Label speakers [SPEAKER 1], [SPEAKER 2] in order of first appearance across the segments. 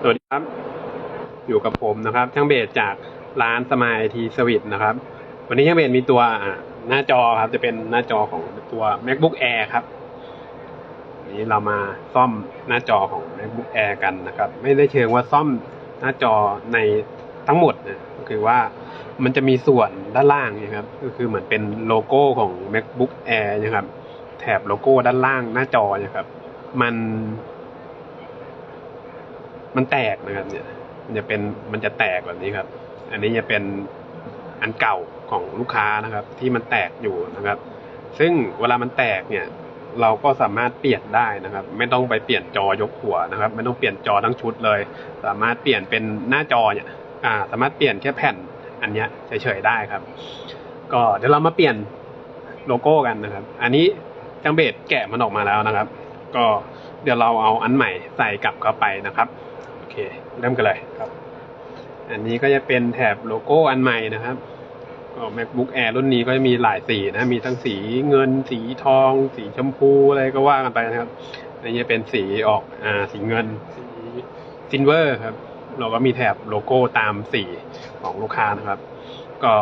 [SPEAKER 1] สวัสดีครับ อยู่กับผมนะครับช่างเบสจากร้านสมายทีสวิตนะครับ วันนี้ช่างเบสมีตัวหน้าจอครับ จะเป็นหน้าจอของตัว macbook air ครับวันนี้เรามาซ่อมหน้าจอของ macbook air กันนะครับ ไม่ได้เชิงว่าซ่อมหน้าจอในทั้งหมดนะก็คือว่ามันจะมีส่วนด้านล่างนะครับ ก็คือเหมือนเป็นโลโก้ของ macbook air นะครับ แถบโลโก้ด้านล่างหน้าจอนะครับ มัน มันแตกนะครับเนี่ย มันจะเป็นมันจะแตกแบบนี้ครับ อันนี้จะเป็นอันเก่าของลูกค้านะครับ ที่มันแตกอยู่นะครับ ซึ่งเวลามันแตกเนี่ย เราก็สามารถเปลี่ยนได้นะครับ ไม่ต้องไปเปลี่ยนจอยกหัวนะครับ ไม่ต้องเปลี่ยนจอทั้งชุดเลย สามารถเปลี่ยนเป็นหน้าจอเนี่ยอ่า สามารถเปลี่ยนแค่แผ่นอันเนี้ยเฉยๆได้ครับ ก็เดี๋ยวเรามาเปลี่ยนโลโก้กันนะครับ อันนี้จังเบดแกะมันออกมาแล้วนะครับ ก็เดี๋ยวเราเอาอันใหม่ใส่กลับเข้าไปนะครับ อเคเริ่มกันเลยครับ อันนี้ก็จะเป็นแถบโลโก้อันใหม่นะครับก็ macbook air รุ่นนี้ก็จะมีหลายสีนะ มีทั้งสีเงิน สีทอง สีชมพูอะไรก็ว่ากันไปนะครับ อันนี้จะเป็นสีออกอ่าสีเงิน สีซินเวอร์ครับ เราก็มีแถบโลโก้ตามสีของลูกค้านะครับ ก็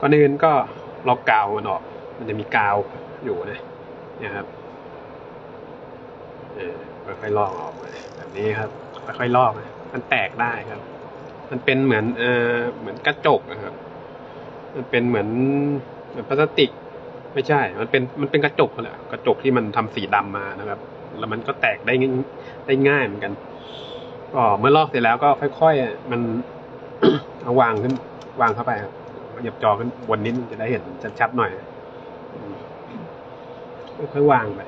[SPEAKER 1] ก่อนอื่นก็ล็อกกาวมันออก มันจะมีกาวอยู่นะเนี่ยครับเออค่อยๆลอกออกมาแบบนี้ครับ ค่อยลอกนะมันแตกได้ครับ มันเป็นเหมือนเออเหมือนกระจกนะครับ มันเป็นเหมือนเหมือนพลาสติก ไม่ใช่ มันเป็นมันเป็นกระจกแหละกระจกที่มันทำสีดำมานะครับ แล้วมันก็แตกได้ง่ายได้ง่ายเหมือนกันก็เมื่อลอกเสร็จแล้วก็ค่อยๆมันเอาวางขึ้นวางเข้าไปครับเหยียบจอขึ้นบนนิดจะได้เห็นชัดๆหน่อยค่อยๆวางไป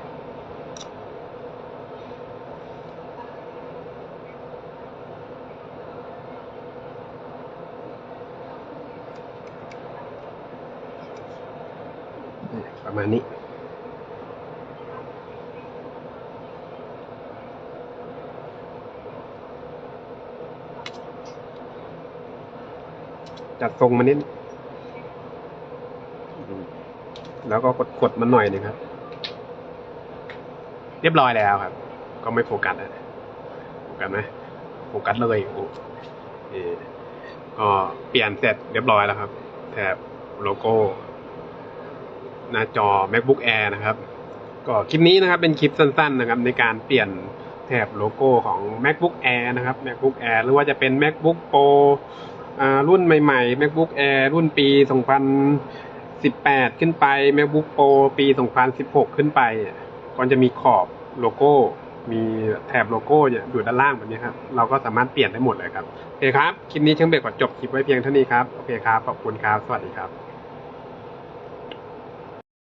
[SPEAKER 1] ประมาณนี้ จัดทรงมานิดแล้วก็กดกดมันหน่อยหนึงครับ เรียบร้อยแล้วครับ ก็ไม่โฟกัสนะโฟกัสไหมโฟกัสเลยโอ้เออก็เปลี่ยนเสร็จเรียบร้อยแล้วครับ แถบโลโก้ หน้าจอ macbook air นะครับ ก็คลิปนี้นะครับเป็นคลิปสั้นๆนะครับในการเปลี่ยนแถบโลโก้ของ macbook air นะครับ macbook air หรือว่าจะเป็น macbook pro อ่ารุ่นใหม่ๆ macbook air รุ่นปี 2018 ขึ้นไป macbook pro ปี 2016 ขึ้นไปก็จะมีขอบโลโก้ มีแถบโลโก้เนี่ยอยู่ด้านล่างแบบนี้ครับ เราก็สามารถเปลี่ยนได้หมดเลยครับ โอเคครับ คลิปนี้ช่างเบรกขอจบคลิปไว้เพียงเท่านี้ครับ โอเคครับ ขอบคุณครับ สวัสดีครับ